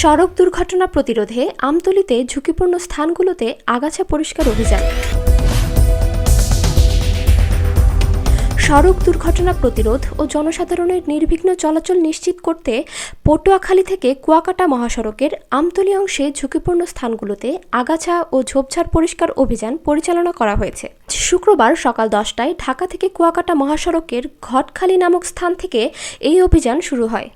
সড়ক দুর্ঘটনা প্রতিরোধে আমতলিতে ঝুঁকিপূর্ণ স্থানগুলোতে আগাছা পরিষ্কার অভিযান। সড়ক দুর্ঘটনা প্রতিরোধ ও জনসাধারণের নির্বিঘ্ন চলাচল নিশ্চিত করতে পটুয়াখালী থেকে কুয়াকাটা মহাসড়কের আমতলি অংশে ঝুঁকিপূর্ণ স্থানগুলোতে আগাছা ও ঝোপঝাড় পরিষ্কার অভিযান পরিচালনা করা হয়েছে। শুক্রবার সকাল দশটায় ঢাকা থেকে কুয়াকাটা মহাসড়কের ঘটখালী নামক স্থান থেকে এই অভিযান শুরু হয়।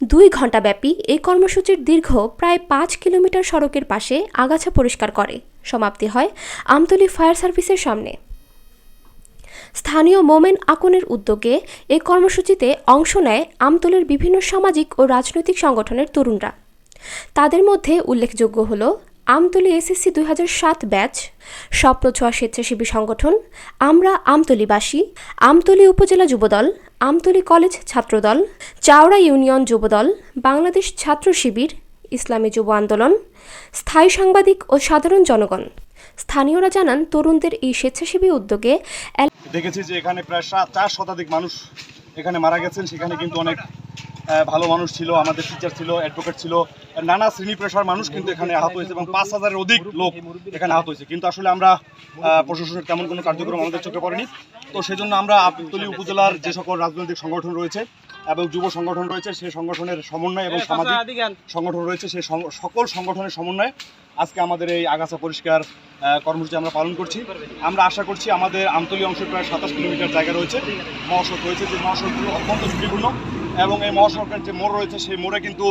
দুই ঘণ্টাব্যাপী এই কর্মসূচির দীর্ঘ প্রায় পাঁচ কিলোমিটার সড়কের পাশে আগাছা পরিষ্কার করে। সমাপ্তি হয় আমতলী ফায়ার সার্ভিসের সামনে। স্থানীয় মোমেন আকনের উদ্যোগে এই কর্মসূচিতে অংশ নেয় আমতলের বিভিন্ন সামাজিক ও রাজনৈতিক সংগঠনের তরুণরা। তাদের মধ্যে উল্লেখযোগ্য হল আমতলী এসএসসি দুই ব্যাচ স্বপ্ন ছোঁয়া স্বেচ্ছাসেবী সংগঠন, আমরা আমতলীবাসী, আমতলী উপজেলা যুবদল, আমতলী কলেজ ছাত্রদল, চাওড়া ইউনিয়ন যুবদল, বাংলাদেশ ছাত্র শিবির, ইসলামী যুব আন্দোলন, স্থায়ী সাংবাদিক ও সাধারণ জনগণ। স্থানীয়রা জানান, তরুণদের এই স্বেচ্ছাসেবী উদ্যোগে দেখেছি যে এখানে প্রায় চার শতাধিক মানুষ এখানে মারা গেছেন, সেখানে কিন্তু অনেক ভালো মানুষ ছিল আমাদের টিচার ছিল অ্যাডভোকেট ছিল। নানা শ্রেণি পেশার মানুষ কিন্তু এখানে আহত হয়েছে এবং পাঁচ হাজারের অধিক লোক এখানে আহত হয়েছে। কিন্তু আসলে আমরা প্রশাসনের তেমন কোনো কার্যক্রম আমাদের চোখে পড়েনি। তো সেজন্য আমরা আপতলী উপজেলার যে সকল রাজনৈতিক সংগঠন রয়েছে এবং যুব সংগঠন রয়েছে সেই সংগঠনের সমন্বয় এবং সামাজিক সংগঠন রয়েছে সেই সকল সংগঠনের সমন্বয়ে আজকে আমাদের এই আগাছা পরিষ্কার কর্মসূচি আমরা পালন করছি। আমরা আশা করছি আমাদের আমতলী অংশের প্রায় সাতাশ কিলোমিটার জায়গা রয়েছে। মহাসড়ক রয়েছে যে মহাসড়কগুলো অত্যন্ত ঝুঁকিপূর্ণ। এবং এই মহাসড়কের যে মোড় রয়েছে, সেই মোড়ে কিন্তু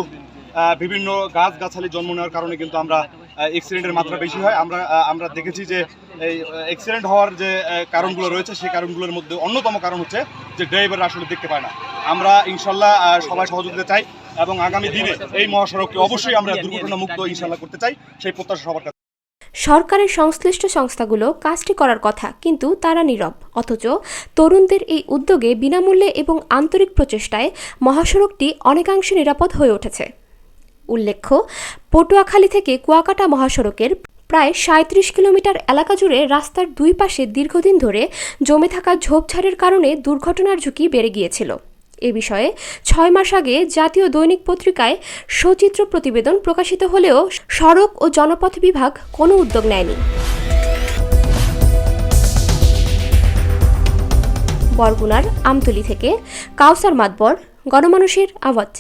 বিভিন্ন গাছ গাছালি জন্ম নেওয়ার কারণে কিন্তু আমরা অ্যাক্সিডেন্টের মাত্রা বেশি হয়। আমরা আমরা দেখেছি যে এই অ্যাক্সিডেন্ট হওয়ার যে কারণগুলো রয়েছে, সেই কারণগুলোর মধ্যে অন্যতম কারণ হচ্ছে যে ড্রাইভাররা আসলে দেখতে পায় না। আমরা ইনশাল্লাহ সবাই সহযোগিতা চাই এবং আগামী দিনে এই মহাসড়ককে অবশ্যই আমরা দুর্ঘটনা মুক্ত ইনশাল্লাহ করতে চাই। সেই প্রত্যাশা সবার কাছে। সরকারের সংশ্লিষ্ট সংস্থাগুলো কাজটি করার কথা, কিন্তু তারা নীরব। অথচ তরুণদের এই উদ্যোগে বিনামূল্যে এবং আন্তরিক প্রচেষ্টায় মহাসড়কটি অনেকাংশে নিরাপদ হয়ে উঠেছে। উল্লেখ্য, পটুয়াখালী থেকে কুয়াকাটা মহাসড়কের প্রায় সাঁত্রিশ কিলোমিটার এলাকা জুড়ে রাস্তার দুই পাশে দীর্ঘদিন ধরে জমে থাকা ঝোপঝাড়ের কারণে দুর্ঘটনার ঝুঁকি বেড়ে গিয়েছিল। এ বিষয়ে ছয় মাস আগে জাতীয় দৈনিক পত্রিকায় সচিত্র প্রতিবেদন প্রকাশিত হলেও সড়ক ও জনপথ বিভাগ কোনো উদ্যোগ নেয়নি। বরগুনার আমতলি থেকে কাউসার মাতবর, গণমানুষের আওয়াজ।